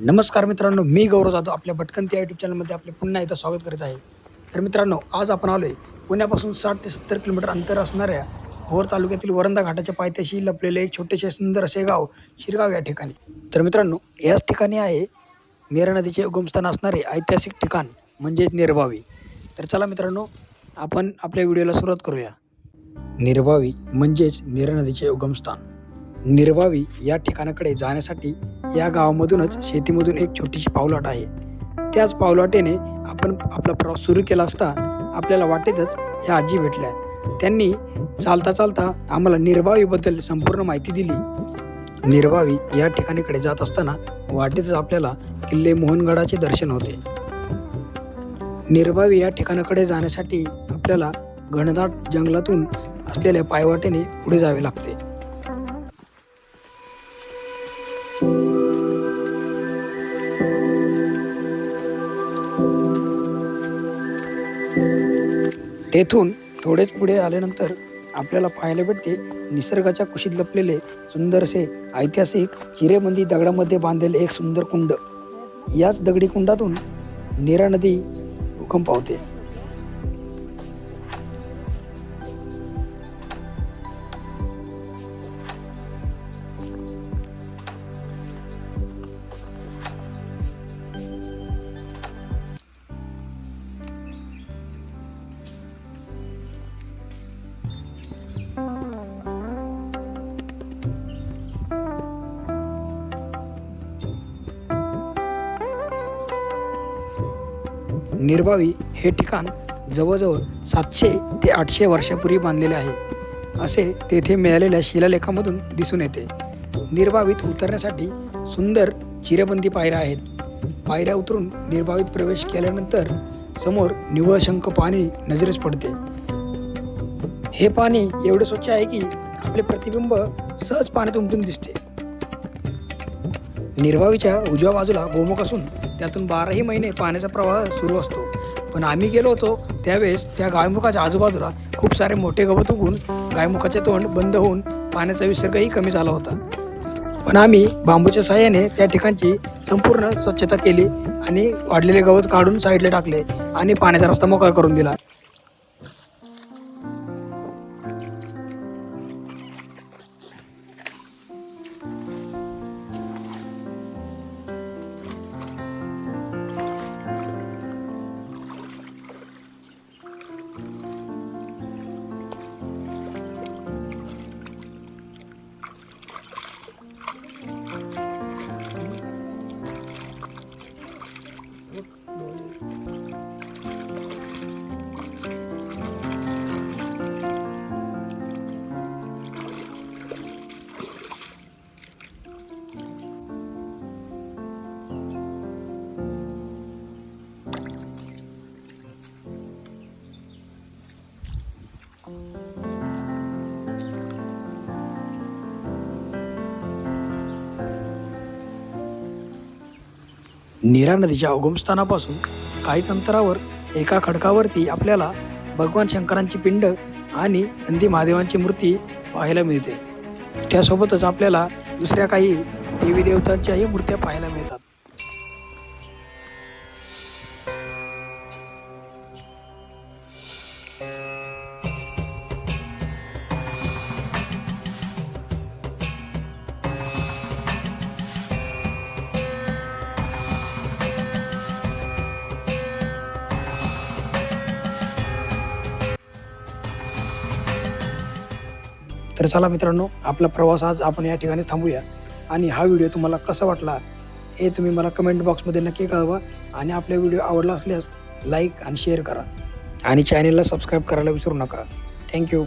नमस्कार मित्रांनो मी गौरव जाधव आपल्या भटकंती यूट्यूब चॅनलमध्ये आपले पुन्हा एकदा स्वागत करीत आहे. तर मित्रांनो आज आपण आलो आहे पुण्यापासून साठ ते सत्तर किलोमीटर अंतर असणाऱ्या भोर तालुक्यातील वरंदा घाटाच्या पायथ्याशी लपलेले एक छोटेसे सुंदर असे गाव शिरगाव या ठिकाणी. तर मित्रांनो याच ठिकाणी आहे नेरा नदीचे उगमस्थान असणारे ऐतिहासिक ठिकाण म्हणजेच निर्भावी. तर चला मित्रांनो आपण आपल्या व्हिडिओला सुरुवात करूया. निर्भावी म्हणजेच नेरा नदीचे उगमस्थान. निर्भावी या ठिकाणाकडे जाण्यासाठी या गावामधूनच शेतीमधून एक छोटीशी पावलाट आहे. त्याच पावलाटेने आपण आपला प्रवास सुरू केला असता आपल्याला वाटेतच ह्या आजी भेटल्या. त्यांनी चालता चालता आम्हाला निर्भावीबद्दल संपूर्ण माहिती दिली. निर्भावी या ठिकाणीकडे जात असताना वाटेतच आपल्याला किल्ले मोहनगडाचे दर्शन होते. निर्भावी या ठिकाणाकडे जाण्यासाठी आपल्याला घनदाट जंगलातून असलेल्या पायवाटेने पुढे जावे लागते. तेथून थोडेच पुढे आल्यानंतर आपल्याला पाहायला भेटते निसर्गाच्या कुशीत लपलेले सुंदरसे ऐतिहासिक हिरेमंदी दगडामध्ये बांधलेले एक सुंदर कुंड. याच दगडी कुंडातून नीरा नदी उगम पावते निर्भावी हे ठिकाण जवळजवळ सातशे ते आठशे वर्षापूर्वी बांधलेले आहे. असे तेथे मिळालेल्या शिलालेखामधून दिसून येते. निर्भावीत उतरण्यासाठी सुंदर चिरेबंदी पायऱ्या आहेत. पायऱ्या उतरून निर्भावीत प्रवेश केल्यानंतर समोर निव्वळ शंख पाणी नजरेस पडते. हे पाणी एवढे स्वच्छ आहे की आपले प्रतिबिंब सहज पाण्यात उमटून दिसते. निर्भावीच्या उजव्या बाजूला गोमुख असून त्यातून बाराही महिने पाण्याचा प्रवाह सुरू असतो. पण आम्ही गेलो होतो त्यावेळेस त्या गायमुखाच्या आजूबाजूला खूप सारे मोठे गवत उगून गायमुखाचे तोंड बंद होऊन पाण्याचा विसर्गही कमी झाला होता. पण आम्ही बांबूच्या सहाय्याने त्या ठिकाणची संपूर्ण स्वच्छता केली आणि वाढलेले गवत काढून साईडला टाकले आणि पाण्याचा रस्ता मोकळा करून दिला. नीरा नदीच्या उगमस्थानापासून काहीच अंतरावर एका खडकावरती आपल्याला भगवान शंकरांची पिंड आणि नंदी महादेवांची मूर्ती पाहायला मिळते. त्यासोबतच आपल्याला दुसऱ्या काही देवी देवतांच्याही मूर्त्या पाहायला मिळतात. तर चला मित्रांनो आपला प्रवास आज आपण या ठिकाणी थांबूया. आणि हा व्हिडिओ तुम्हाला कसा वाटला हे तुम्ही मला कमेंट बॉक्समध्ये नक्की कळवा. आणि आपला व्हिडिओ आवडला असल्यास लाईक आणि शेअर करा. आणि चॅनेलला सबस्क्राईब करायला विसरू नका. थँक्यू